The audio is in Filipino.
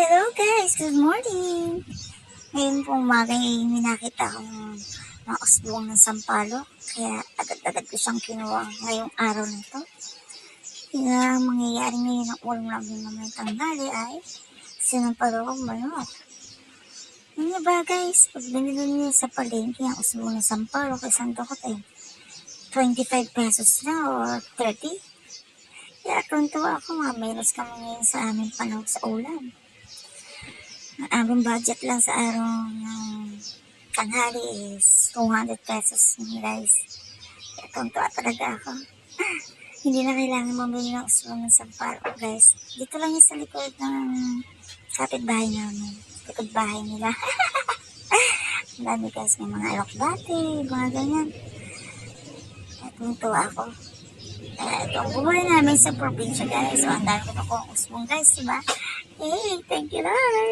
Hello guys, good morning! Ngayon po umaga ay may nakita akong mga usbong ng sampalo. Kaya agad-agad ko siyang kinuha ngayong araw na ito. Kaya ang mangyayari ngayon ng ulam namin naman tanghali ay sinampalo kong manok. Ano ba guys, pag binili niyo sa palengke ang usbong ng sampalo kay Santo Cote, 25 pesos na or 30. Kaya tuntua ako nga, meros kami ngayon sa aming panahon sa ulam. Ang budget lang sa araw ng tanghali is 200 pesos guys. Kaya tuntua talaga ako. Hindi na kailangan mamili ng usbong ng sampalo guys. Dito lang yung sa likod ng kapitbahay namin. Likod bahay nila. Ang dami guys, may mga alokbate, mga ganyan. Kaya tuntua ako. Kaya ito buhay namin sa probinsya guys. So, ang dami ko na kong usbong guys, diba? Hey, thank you Lord.